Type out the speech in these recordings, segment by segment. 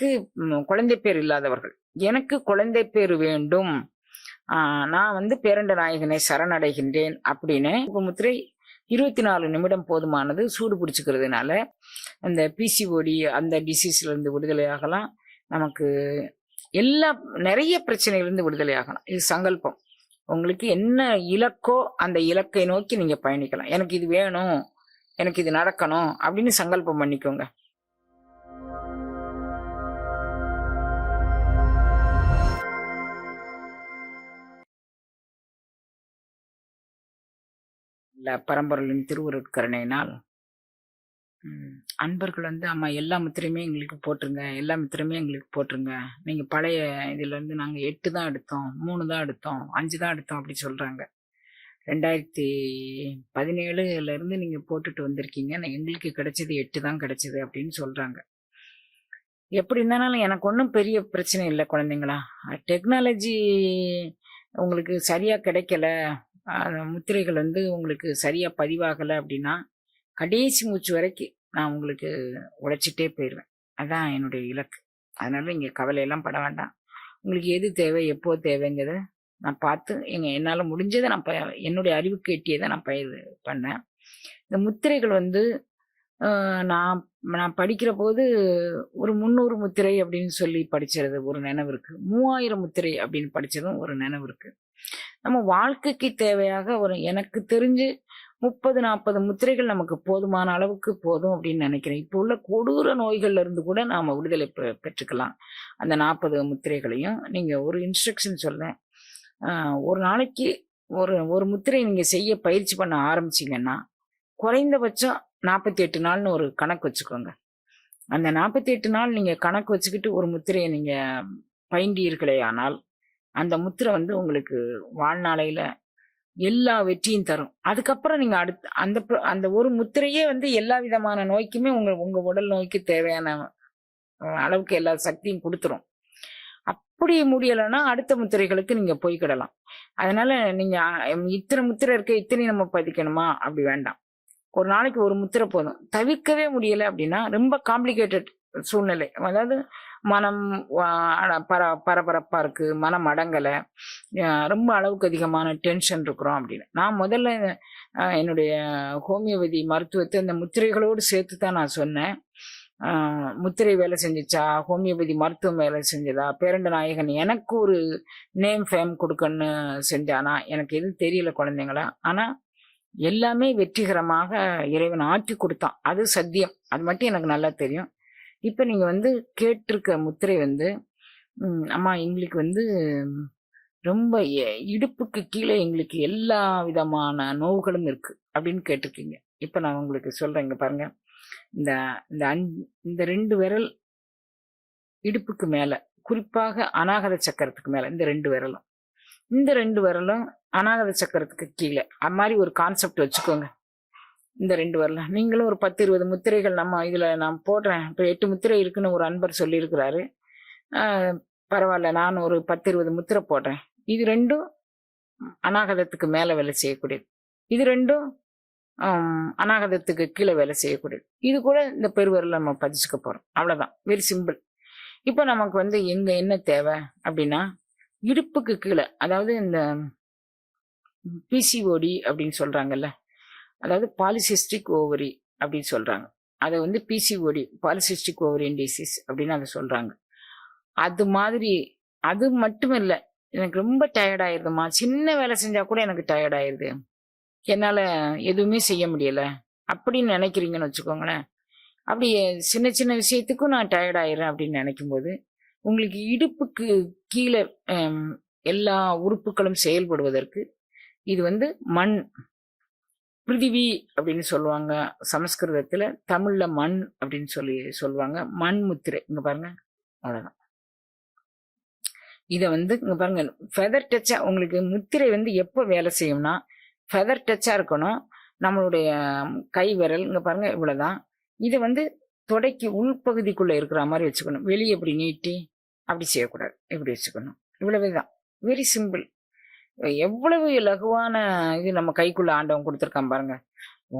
எனக்கு குழந்தை பேர் இல்லாதவர்கள். எனக்கு குழந்தை பேர் வேண்டும். நான் வந்து பேரண்ட நாயகனை சரணடைகின்றேன் அப்படின்னு. முத்திரை இருபத்தி நாலு நிமிடம் போதுமானது சூடு பிடிச்சிக்கிறதுனால அந்த பிசிஓடி அந்த டிசீஸ்லேருந்து விடுதலை விடுதலையாகலாம் நமக்கு எல்லா நிறைய பிரச்சனையிலிருந்து விடுதலையாகலாம் இது சங்கல்பம். உங்களுக்கு என்ன இலக்கோ அந்த இலக்கை நோக்கி நீங்கள் பயணிக்கலாம். எனக்கு இது வேணும். எனக்கு இது நடக்கணும் அப்படின்னு சங்கல்பம் பண்ணிக்கோங்க. இல்ல பரம்பொருளின் திருவுருட்கருணையினால். அன்பர்கள் வந்து அம்மா எல்லா முத்திரையுமே எங்களுக்கு போட்டுருங்க எல்லா முத்திரையுமே எங்களுக்கு போட்டுருங்க. நீங்கள் பழைய இதிலேருந்து நாங்கள் எட்டு தான் எடுத்தோம் மூணு தான் எடுத்தோம் அஞ்சு தான் எடுத்தோம் அப்படி சொல்கிறாங்க ரெண்டாயிரத்தி பதினேழுலேருந்து நீங்கள் போட்டுட்டு வந்திருக்கீங்க நான் எங்களுக்கு கிடைச்சது எட்டு தான் கிடைச்சது அப்படின்னு சொல்கிறாங்க எப்படி இருந்தாலும் எனக்கு ஒன்றும் பெரிய பிரச்சனை இல்லை குழந்தைங்களா. டெக்னாலஜி உங்களுக்கு சரியாக கிடைக்கல. முத்திரைகள் வந்து உங்களுக்கு சரியாக பதிவாகலை அப்படின்னா கடைசி மூச்சு வரைக்கும் நான் உங்களுக்கு உழைச்சிட்டே போயிடுவேன் அதான் என்னுடைய இலக்கு. அதனால இங்கே கவலையெல்லாம் பட வேண்டாம். உங்களுக்கு எது தேவை எப்போ தேவைங்கிறத நான் பார்த்து எங்கள் என்னால் முடிஞ்சதை நான் ப என்னுடைய அறிவுக்கு எட்டியதை நான் பயிர் பண்ணேன். இந்த முத்திரைகள் வந்து நான் நான் படிக்கிற போது ஒரு முந்நூறு முத்திரை அப்படின்னு சொல்லி படிச்சது ஒரு நினைவு இருக்குது மூவாயிரம் முத்திரை அப்படின்னு படித்ததும் ஒரு நினைவு இருக்குது நம்ம வாழ்க்கைக்கு தேவையாக ஒரு எனக்கு தெரிஞ்சு முப்பது நாற்பது முத்திரைகள் நமக்கு போதுமான அளவுக்கு போதும் அப்படின்னு நினைக்கிறேன். இப்போ உள்ள கொடூர நோய்கள்ல இருந்து கூட நாம விடுதலை பெ- பெற்றுக்கலாம். அந்த நாற்பது முத்திரைகளையும் நீங்க ஒரு இன்ஸ்ட்ரக்ஷன் சொல்ல ஒரு நாளைக்கு ஒரு ஒரு முத்திரை நீங்க செய்ய பயிற்சி பண்ண ஆரம்பிச்சிங்கன்னா குறைந்தபட்சம் நாற்பத்தி எட்டு நாள்னு ஒரு கணக்கு வச்சுக்கோங்க. அந்த நாற்பத்தி எட்டு நாள் நீங்க கணக்கு வச்சுக்கிட்டு ஒரு முத்திரையை நீங்க பயின்றீர்களே ஆனால் அந்த முத்திரை வந்து உங்களுக்கு வாழ்நாளையில எல்லா வெற்றியும் தரும். அதுக்கப்புறம் நீங்க அடுத்து அந்த அந்த ஒரு முத்திரையே வந்து எல்லா விதமான நோய்க்குமே உங்க உங்க உடல் நோய்க்கு தேவையான அளவுக்கு எல்லா சக்தியும் கொடுத்துரும். அப்படி முடியலைன்னா அடுத்த முத்திரைகளுக்கு நீங்க போய்க்கிடலாம் அதனால நீங்க இத்தனை முத்திரை இருக்க இத்தனை நம்ம பதிக்கணுமா? அப்படி வேண்டாம். ஒரு நாளைக்கு ஒரு முத்திரை போதும். தவிர்க்கவே முடியல அப்படின்னா ரொம்ப காம்ப்ளிகேட்டட் சூழ்நிலை. அதாவது மனம் பர பரபரப்பா இருக்கு மனம் அடங்கலை. ரொம்ப அளவுக்கு அதிகமான டென்ஷன் இருக்கிறோம் அப்படின்னு. நான் முதல்ல என்னுடைய ஹோமியோபதி மருத்துவத்தை இந்த முத்திரைகளோடு சேர்த்து தான் நான் சொன்னேன். முத்திரை வேலை செஞ்சிச்சா? ஹோமியோபதி மருத்துவம் வேலை செஞ்சதா? பேரண்ட நாயகன் எனக்கு ஒரு நேம் ஃபேம் கொடுக்கணும்னு செஞ்சானா? எனக்கு எதுவும் தெரியல குழந்தைங்களா? ஆனால் எல்லாமே வெற்றிகரமாக இறைவன் ஆற்றி கொடுத்தான். அது சத்தியம். அது மட்டும் எனக்கு நல்லா தெரியும். இப்போ நீங்கள் வந்து கேட்டிருக்க முத்திரை வந்து அம்மா எங்களுக்கு வந்து ரொம்ப இடுப்புக்கு கீழே எங்களுக்கு எல்லா விதமான நோவுகளும் இருக்குது அப்படின்னு கேட்டிருக்கீங்க. இப்போ நான் உங்களுக்கு சொல்கிறேங்க இங்க பாருங்க. இந்த இந்த அஞ் இந்த ரெண்டு விரல் இடுப்புக்கு மேலே குறிப்பாக அநாகத சக்கரத்துக்கு மேலே இந்த ரெண்டு விரலும். இந்த ரெண்டு விரலும் அநாகத சக்கரத்துக்கு கீழே அது மாதிரி ஒரு கான்செப்ட் வச்சுக்கோங்க. இந்த ரெண்டு வரலாம் நீங்களும் ஒரு பத்து இருபது முத்திரைகள் நம்ம இதில் நான் போடுறேன். இப்போ எட்டு முத்திரை இருக்குன்னு ஒரு அன்பர் சொல்லியிருக்கிறாரு. பரவாயில்ல நான் ஒரு பத்து இருபது முத்திரை போடுறேன். இது ரெண்டும் அநாகதத்துக்கு மேலே வேலை செய்யக்கூடியது. இது ரெண்டும் அநாகதத்துக்கு கீழே வேலை செய்யக்கூடியது. இது கூட இந்த பெருவரில் நம்ம பதிச்சுக்க போகிறோம் அவ்வளோதான் வெரி சிம்பிள் இப்போ நமக்கு வந்து எங்கே என்ன தேவை அப்படின்னா இடுப்புக்கு கீழே அதாவது இந்த பிசிஓடி அப்படின்னு சொல்கிறாங்கல்ல அதாவது பாலிசிஸ்டிக் ஓவரி அப்படின்னு சொல்கிறாங்க அதை வந்து பிசிஓடி பாலிசிஸ்டிக் ஓவரியன் டிசீஸ் அப்படின்னு அதை சொல்கிறாங்க அது மாதிரி அது மட்டும் இல்லை எனக்கு ரொம்ப டயர்ட் ஆயிருதுமா சின்ன வேலை செஞ்சால் கூட எனக்கு டயர்ட் ஆயிருது. என்னால் எதுவுமே செய்ய முடியலை. அப்படின்னு நினைக்கிறீங்கன்னு வச்சுக்கோங்களேன். அப்படி சின்ன சின்ன விஷயத்துக்கும் நான் டயர்ட் ஆயிடுறேன் அப்படின்னு நினைக்கும் போது உங்களுக்கு இடுப்புக்கு கீழே எல்லா உறுப்புகளும் செயல்படுவதற்கு இது வந்து மண் பிருதிவி அப்படின்னு சொல்லுவாங்க. சமஸ்கிருதத்தில் தமிழில் மண் அப்படின்னு சொல்லி சொல்லுவாங்க. மண் முத்திரை இங்கே பாருங்க. அவ்வளோதான் இதை வந்து இங்கே பாருங்க. ஃபெதர் டச்சாக உங்களுக்கு முத்திரை வந்து எப்போ வேலை செய்யும்னா ஃபெதர் டச்சாக இருக்கணும். நம்மளுடைய கை விரல் இங்கே பாருங்க இவ்வளோதான் இதை வந்து தொடைக்கு உள்பகுதிக்குள்ளே இருக்கிற மாதிரி வச்சுக்கணும். வெளியே இப்படி நீட்டி அப்படி செய்யக்கூடாது. இப்படி வச்சுக்கணும். இவ்வளவுதான். வெரி சிம்பிள் எவ்வளவு லகுவான இது நம்ம கைக்குள்ள ஆண்டவன் கொடுத்துருக்கான் பாருங்க.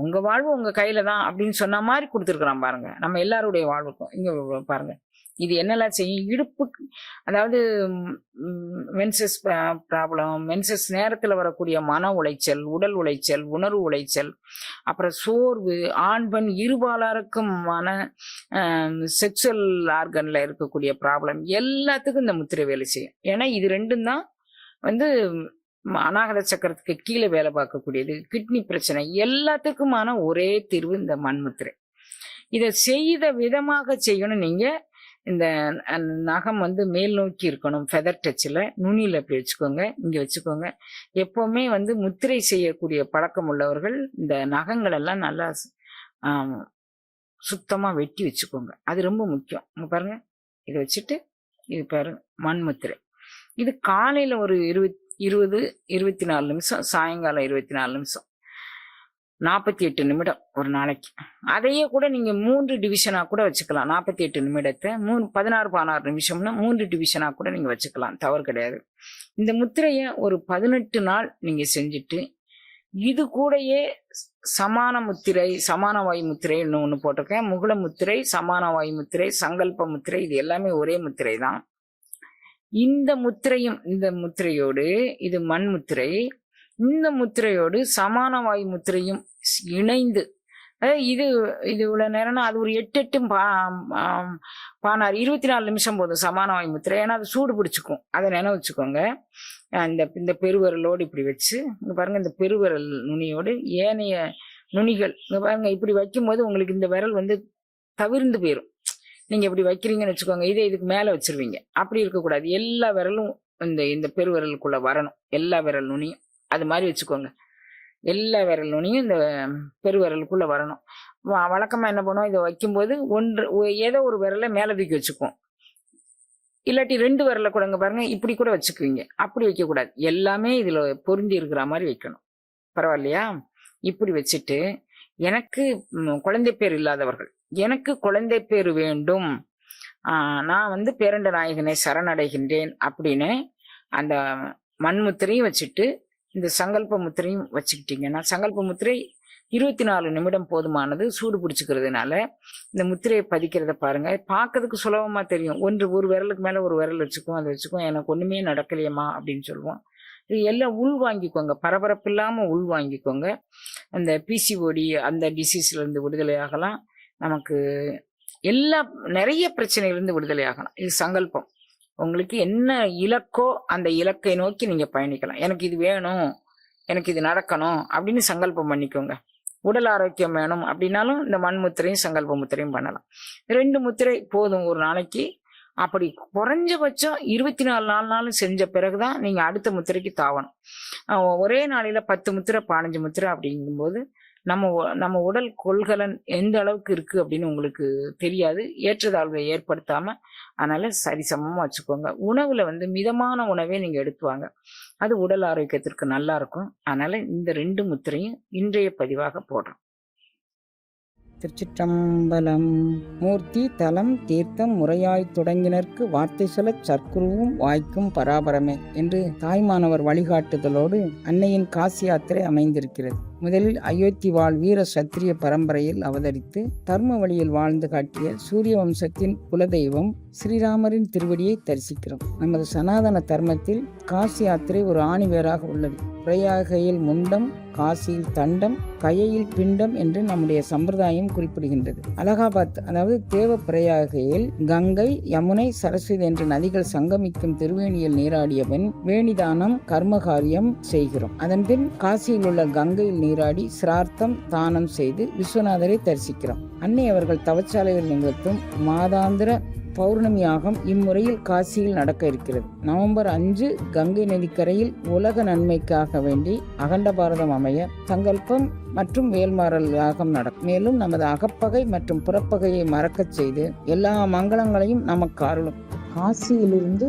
உங்க வாழ்வு உங்க கையில தான் அப்படின்னு சொன்ன மாதிரி கொடுத்துருக்குறான் பாருங்க. நம்ம எல்லாருடைய வாழ்வுக்கும் இங்க பாருங்க. இது என்னெல்லாம் செய்யும்? இடுப்பு அதாவது மென்சஸ் ப்ராப்ளம் மென்சஸ் நேரத்தில் வரக்கூடிய மன உளைச்சல் உடல் உளைச்சல் உணர்வு உளைச்சல் அப்புறம் சோர்வு ஆண்பன் இருபாலாருக்கும் மன செக்ஷுவல் ஆர்கனில் இருக்கக்கூடிய ப்ராப்ளம் எல்லாத்துக்கும் இந்த முத்திரை வேலை செய்யும். ஏன்னா இது ரெண்டும் தான் வந்து அநாகத சக்கரத்துக்கு கீழே வேலை பார்க்கக்கூடியது கிட்னி பிரச்சனை எல்லாத்துக்குமான ஒரே தீர்வு இந்த மண்முத்திரை இதை செய்த விதமாக செய்யணும். நீங்க இந்த நகம் வந்து மேல் நோக்கி இருக்கணும். ஃபெதர் டச்சில் நுனியில் அப்படி வச்சுக்கோங்க. இங்கே வச்சுக்கோங்க. எப்போவுமே வந்து முத்திரை செய்யக்கூடிய பழக்கம் உள்ளவர்கள் இந்த நகங்கள் எல்லாம் நல்லா சுத்தமாக வெட்டி வச்சுக்கோங்க. அது ரொம்ப முக்கியம். பாருங்கள் பாருங்க. இதை வச்சுட்டு இது பாருங்க மண்முத்திரை இது காலையில் ஒரு இருபத்தி இருபது இருபத்தி நாலு நிமிஷம் சாயங்காலம் இருபத்தி நாலு நிமிஷம். நாற்பத்தி எட்டு நிமிடம் ஒரு நாளைக்கு. அதையே கூட நீங்கள் மூன்று டிவிஷனாக கூட வச்சுக்கலாம். நாற்பத்தி எட்டு நிமிடத்தை மூணு பதினாறு பதினாறு நிமிஷம்னு மூன்று டிவிஷனாக கூட நீங்கள் வச்சுக்கலாம். தவறு கிடையாது. இந்த முத்திரையை ஒரு பதினெட்டு நாள் நீங்கள் செஞ்சுட்டு இது கூடயே சமான முத்திரை சமான வாயு முத்திரைன்னு ஒன்று போட்டிருக்கேன். முகுல முத்திரை சமான வாயு முத்திரை சங்கல்ப முத்திரை இது எல்லாமே ஒரே முத்திரை தான். இந்த முத்திரையும் இந்த முத்திரையோடு இது மண் முத்திரை இந்த முத்திரையோடு சமான வாயு முத்திரையும் இணைந்து அதாவது இது இது இவ்வளவு நேரம்னா அது ஒரு எட்டு எட்டு பா பானார் இருபத்தி நாலு நிமிஷம் போதும் சமான வாயு முத்திரை. ஏன்னா அது சூடு பிடிச்சிக்கும். அதை நினைவு வச்சுக்கோங்க. இந்த இந்த பெருவரலோடு இப்படி வச்சு இங்கே பாருங்க இந்த பெருவரல் நுனியோடு ஏனைய நுனிகள் இங்கே பாருங்க இப்படி வைக்கும்போது உங்களுக்கு இந்த விரல் வந்து தவிர்ந்து போயிடும் நீங்கள் இப்படி வைக்கிறீங்கன்னு வச்சுக்கோங்க இதே இதுக்கு மேலே வச்சிருவீங்க. அப்படி இருக்கக்கூடாது. எல்லா விரலும் இந்த இந்த பெருவிரலுக்குள்ளே வரணும். எல்லா விரல் நுனியும் அது மாதிரி வச்சுக்கோங்க. எல்லா விரல் நுனியும் இந்த பெருவிரலுக்குள்ளே வரணும். வழக்கமாக என்ன பண்ணுவோம்? இதை வைக்கும்போது ஒன்று ஏதோ ஒரு விரலை மேலே தூக்கி வச்சுக்குவோம். இல்லாட்டி ரெண்டு விரலை கூட பாருங்கள் பாருங்க இப்படி கூட வச்சுக்குவீங்க. அப்படி வைக்கக்கூடாது. எல்லாமே இதில் பொருந்தி இருக்கிற மாதிரி வைக்கணும். பரவாயில்லையா? இப்படி வச்சுட்டு எனக்கு குழந்தை பேர் இல்லாதவர்கள். எனக்கு குழந்தை பேர் வேண்டும். நான் வந்து பேரண்ட நாயகனை சரணடைகின்றேன் அப்படின்னு அந்த மண்முத்திரையும் வச்சுட்டு இந்த சங்கல்ப முத்திரையும் வச்சுக்கிட்டீங்கன்னா சங்கல்ப முத்திரை இருபத்தி நாலு நிமிடம் போதுமானது சூடு பிடிச்சிக்கிறதுனால இந்த முத்திரையை பதிக்கிறத பாருங்க. பார்க்கறதுக்கு சுலபமாக தெரியும். ஒன்று ஒரு விரலுக்கு மேலே ஒரு விரல் வச்சுக்கும் அதை வச்சுக்கும் எனக்கு ஒன்றுமே நடக்கலையம்மா அப்படின்னு சொல்லுவோம். இது எல்லாம் உள் வாங்கிக்கோங்க. பரபரப்பு இல்லாமல் உள் வாங்கிக்கோங்க. அந்த பிசிஓடி அந்த டிசீஸ்லேருந்து விடுதலை ஆகலாம். நமக்கு எல்லா நிறைய பிரச்சனையிலேருந்து விடுதலை ஆகலாம். இது சங்கல்பம். உங்களுக்கு என்ன இலக்கோ அந்த இலக்கை நோக்கி நீங்கள் பயணிக்கலாம். எனக்கு இது வேணும் எனக்கு இது நடக்கணும் அப்படின்னு சங்கல்பம் பண்ணிக்கோங்க. உடல் ஆரோக்கியம் வேணும் அப்படின்னாலும் இந்த மண் முத்திரையும் சங்கல்ப முத்திரையும் பண்ணலாம். ரெண்டு முத்திரை போதும் ஒரு நாளைக்கு. அப்படி குறைஞ்சபட்சம் இருபத்தி நாலு நாலு நாளும் செஞ்ச பிறகுதான் நீங்க அடுத்த முத்திரைக்கு தாவணும். ஒரே நாளையில பத்து முத்திரை பதினஞ்சு முத்திரை அப்படிங்கும்போது நம்ம நம்ம உடல் கொள்கலன் எந்த அளவுக்கு இருக்கு அப்படின்னு உங்களுக்கு தெரியாது. ஏற்றதாழ்வை ஏற்படுத்தாம அதனால சரிசமமா வச்சுக்கோங்க. உணவுல வந்து மிதமான உணவே நீங்க எடுத்துவாங்க. அது உடல் ஆரோக்கியத்திற்கு நல்லா இருக்கும். அதனால இந்த ரெண்டு முத்திரையும் இன்றைய பதிவாக போடுறோம். திருச்சிற்றம்பலம். மூர்த்தி தலம் தீர்த்தம் முறையாய் தொடங்கினர்க்கு வார்த்தை சொல்லச் சற்குருவும் வாய்க்கும் பராபரமே என்று தாய்மானவர் வழிகாட்டுதலோடு அன்னையின் காசி யாத்திரை அமைந்திருக்கிறது. முதலில் அயோத்தி வாழ் வீர சத்திரிய பரம்பரையில் அவதரித்து தர்ம வழியில் வாழ்ந்து காட்டிய சூரிய வம்சத்தின் குலதெய்வம் ஸ்ரீராமரின் திருவடியை தரிசிக்கிறோம். நமது சனாதன தர்மத்தில் காசி யாத்திரை ஒரு ஆணிவேராக உள்ளது. பிரயாகையில் முண்டம் காசியில் தண்டம் கையில் பிண்டம் என்று நம்முடைய சம்பிரதாயம் குறிப்பிடுகின்றது. அலகாபாத் அதாவது தேவ பிரயாகையில் கங்கை யமுனை சரஸ்வதி என்ற நதிகள் சங்கமிக்கும் திருவேணியில் நீராடிய பின் வேணிதானம் கர்மகாரியம் செய்கிறோம். அதன்பின் காசியில் உள்ள கங்கையில் நீராடி சிரார்த்தம் தானம் செய்து விஸ்வநாதரை தரிசிக்கிறோம். அன்னை அவர்கள் தவச்சாலையில் நிகழ்த்தும் மாதாந்திர பௌர்ணமி யாகம் இம்முறையில் காசியில் நடக்க இருக்கிறது. நவம்பர் அஞ்சு கங்கை நதிக்கரையில் உலக நன்மைக்காக வேண்டி அகண்ட பாரதம் அமைய சங்கல்பம் மற்றும் வேல்மாறல் யாகம் நடக்கும் மேலும் நமது அகப்பகை மற்றும் புறப்பகையை மறக்கச் செய்து எல்லா மங்களங்களையும் நமக்கு அருளும். காசியிலிருந்து